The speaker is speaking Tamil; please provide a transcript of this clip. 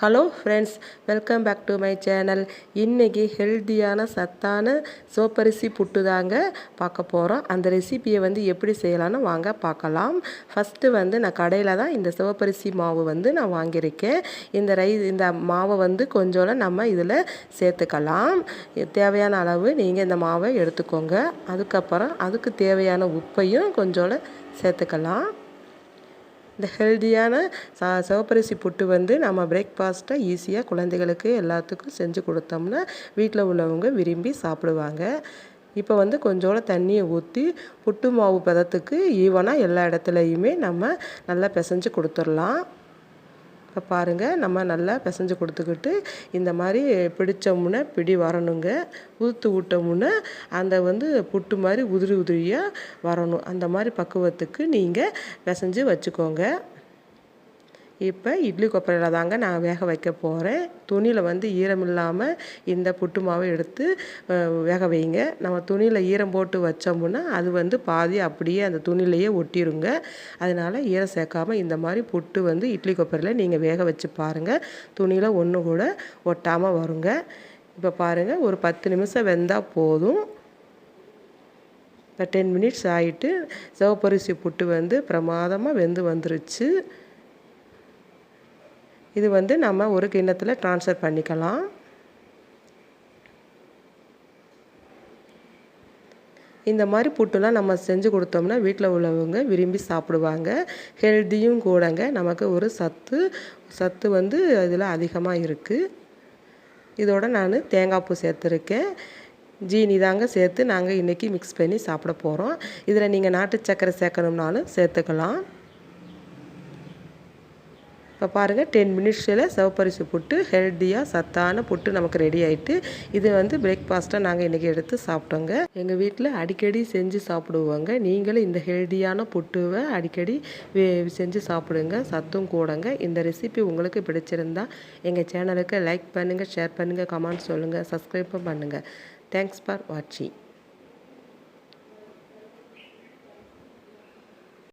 Hello friends welcome back to my channel இன்றைக்கி ஹெல்த்தியான சத்தான சோப்பரிசி புட்டு தாங்க பார்க்க போகிறோம் அந்த ரெசிபியை வந்து எப்படி செய்யலான்னு வாங்க பார்க்கலாம். ஃபஸ்ட்டு வந்து நான் கடையில் தான் இந்த சிவப்பரிசி மாவு வந்து நான் வாங்கியிருக்கேன். இந்த ரை இந்த மாவை வந்து கொஞ்சோட நம்ம இதில் சேர்த்துக்கலாம். தேவையான அளவு நீங்கள் இந்த மாவை எடுத்துக்கோங்க. அதுக்கப்புறம் அதுக்கு தேவையான உப்பையும் கொஞ்சோட சேர்த்துக்கலாம். இந்த ஹெல்த்தியான சா சிவப்பரிசி புட்டு வந்து நம்ம பிரேக்ஃபாஸ்ட்டை ஈஸியாக குழந்தைகளுக்கு எல்லாத்துக்கும் செஞ்சு கொடுத்தோம்னா வீட்டில் உள்ளவங்க விரும்பி சாப்பிடுவாங்க. இப்போ வந்து கொஞ்சோட தண்ணியை ஊற்றி புட்டு மாவு பதத்துக்கு ஈவனாக எல்லா இடத்துலையுமே நம்ம நல்லா பிசைஞ்சு கொடுத்துடலாம். பாருங்கள் நம்ம நல்லா பிசைஞ்சு கொடுத்துக்கிட்டு இந்த மாதிரி பிடிச்சோம்னா பிடி வரணுங்க. உதுத்து விட்டோம்னா அந்த வந்து புட்டு மாதிரி உதிரி உதிரியாக வரணும். அந்த மாதிரி பக்குவத்துக்கு நீங்கள் பிசைஞ்சு வச்சுக்கோங்க. இப்போ இட்லி கொப்பரையில் தாங்க நான் வேக வைக்க போகிறேன். துணியில் வந்து ஈரம் இல்லாமல் இந்த புட்டு மாவை எடுத்து வேக வைங்க. நம்ம துணியில் ஈரம் போட்டு வச்சோம்னா அது வந்து பாதி அப்படியே அந்த துணியிலையே ஒட்டிடுங்க அதனால் ஈரம் சேர்க்காமல் இந்த மாதிரி புட்டு வந்து இட்லி கொப்பரையில் நீங்கள் வேக வச்சு பாருங்கள் துணியில் ஒன்று கூட ஒட்டாமல் வருங்க. இப்போ பாருங்கள் ஒரு பத்து நிமிஷம் வெந்தால் போதும். இப்போ டென் மினிட்ஸ் ஆகிட்டு சிவப்பரிசி புட்டு வந்து பிரமாதமாக வெந்து வந்துருச்சு. இது வந்து நம்ம ஒரு கிண்ணத்தில் ட்ரான்ஸ்ஃபர் பண்ணிக்கலாம். இந்த மாதிரி புட்டுலாம் நம்ம செஞ்சு கொடுத்தோம்னா வீட்டில் உள்ளவங்க விரும்பி சாப்பிடுவாங்க. ஹெல்த்தியும் கூடங்க நமக்கு ஒரு சத்து சத்து வந்து இதில் அதிகமாக இருக்குது இதோட நான் தேங்காய் பூ சேர்த்துருக்கேன். ஜீனி தாங்க சேர்த்து நாங்கள் இன்றைக்கி மிக்ஸ் பண்ணி சாப்பிட போகிறோம் இதில் நீங்கள் நாட்டு சக்கரை சேர்க்கணும்னாலும் சேர்த்துக்கலாம். இப்போ பாருங்கள் டென் மினிட்ஸில் சிவப்பரிசி புட்டு ஹெல்த்தியாக சத்தான புட்டு நமக்கு ரெடி ஆகிட்டு இது வந்து பிரேக்ஃபாஸ்ட்டாக நாங்கள் இன்றைக்கி எடுத்து சாப்பிட்டோங்க. எங்கள் வீட்டில் அடிக்கடி செஞ்சு சாப்பிடுவாங்க. நீங்களும் இந்த ஹெல்த்தியான புட்டுவை அடிக்கடி செஞ்சு சாப்பிடுங்க. சத்தும் கூடங்க. இந்த ரெசிபி உங்களுக்கு பிடிச்சிருந்தா எங்கள் சேனலுக்கு லைக் பண்ணுங்கள் ஷேர் பண்ணுங்கள் கமெண்ட் சொல்லுங்கள் சப்ஸ்கிரைப்பும் பண்ணுங்கள் தேங்க்ஸ் ஃபார் வாட்சிங்